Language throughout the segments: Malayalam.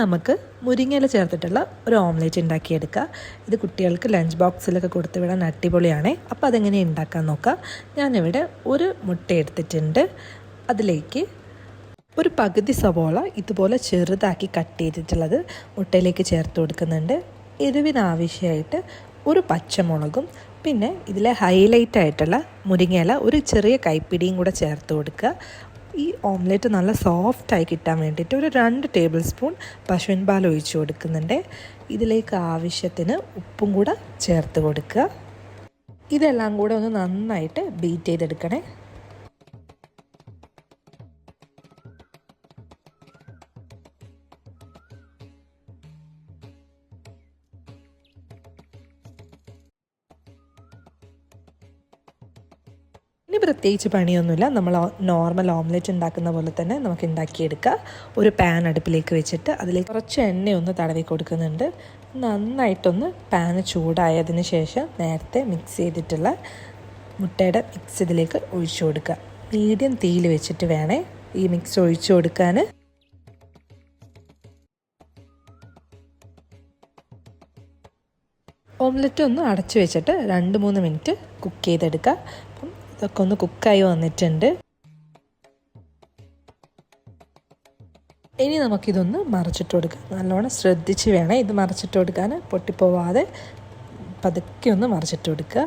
നമുക്ക് മുരിങ്ങയില ചേർത്തിട്ടുള്ള ഒരു ഓംലേറ്റ് ഉണ്ടാക്കിയെടുക്കുക ഇത് കുട്ടികൾക്ക് ലഞ്ച് ബോക്സിലൊക്കെ കൊടുത്തു വിടാൻ അടിപൊളിയാണ്. അപ്പോൾ അതെങ്ങനെ ഉണ്ടാക്കാൻ നോക്കാം. ഞാനിവിടെ ഒരു മുട്ട എടുത്തിട്ടുണ്ട്. അതിലേക്ക് ഒരു പകുതി സവോള ഇതുപോലെ ചെറുതാക്കി കട്ട് ചെയ്തിട്ടുള്ളത് മുട്ടയിലേക്ക് ചേർത്ത് കൊടുക്കുന്നുണ്ട്. എരിവിനാവശ്യമായിട്ട് ഒരു പച്ചമുളകും പിന്നെ ഇതിലെ ഹൈലൈറ്റ് ആയിട്ടുള്ള മുരിങ്ങയില ഒരു ചെറിയ കൈപ്പിടിയും കൂടെ ചേർത്ത് കൊടുക്കുക. ഈ ഓംലെറ്റ് നല്ല സോഫ്റ്റായി കിട്ടാൻ വേണ്ടിയിട്ട് ഒരു രണ്ട് ടേബിൾ സ്പൂൺ പശുവിൻ പാൽ ഒഴിച്ചു കൊടുക്കുന്നുണ്ട്. ഇതിലേക്ക് ആവശ്യത്തിന് ഉപ്പും കൂടെ ചേർത്ത് കൊടുക്കുക. ഇതെല്ലാം കൂടെ ഒന്ന് നന്നായിട്ട് ബീറ്റ് ചെയ്തെടുക്കണേ. ഇനി പ്രത്യേകിച്ച് പണിയൊന്നുമില്ല. നമ്മൾ നോർമൽ ഓംലെറ്റ് ഉണ്ടാക്കുന്ന പോലെ തന്നെ നമുക്ക് ഉണ്ടാക്കിയെടുക്കുക ഒരു പാൻ അടുപ്പിലേക്ക് വെച്ചിട്ട് അതിലേക്ക് കുറച്ച് എണ്ണ ഒന്ന് തടവി കൊടുക്കുന്നുണ്ട്. നന്നായിട്ടൊന്ന് പാന് ചൂടായതിന് ശേഷം നേരത്തെ മിക്സ് ചെയ്തിട്ടുള്ള മുട്ടയുടെ മിക്സ് ഇതിലേക്ക് ഒഴിച്ചു കൊടുക്കുക. മീഡിയം തീയിൽ വെച്ചിട്ട് വേണേ ഈ മിക്സ് ഒഴിച്ചു കൊടുക്കാൻ. ഓംലെറ്റ് ഒന്ന് അടച്ചു വെച്ചിട്ട് രണ്ട് മൂന്ന് മിനിറ്റ് കുക്ക് ചെയ്തെടുക്കുക ഇതൊക്കെ ഒന്ന് കുക്കായി വന്നിട്ടുണ്ട്. ഇനി നമുക്കിതൊന്ന് മറിച്ചിട്ട് കൊടുക്കാം. നല്ലോണം ശ്രദ്ധിച്ച് വേണം ഇത് മറിച്ചിട്ട് കൊടുക്കാൻ പൊട്ടിപ്പോവാതെ പതുക്കെ ഒന്ന് മറിച്ചിട്ട് കൊടുക്കുക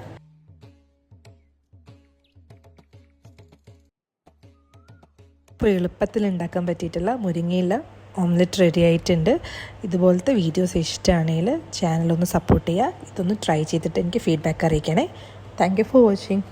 ഇപ്പോൾ എളുപ്പത്തിൽ ഉണ്ടാക്കാൻ പറ്റിയിട്ടുള്ള മുരിങ്ങയില ഓംലെറ്റ് റെഡി ആയിട്ടുണ്ട്. ഇതുപോലത്തെ വീഡിയോസ് ഇഷ്ടമാണെങ്കിൽ ചാനലൊന്ന് സപ്പോർട്ട് ചെയ്യുക. ഇതൊന്ന് ട്രൈ ചെയ്തിട്ട് എനിക്ക് feedback അറിയിക്കണേ. Thank you for watching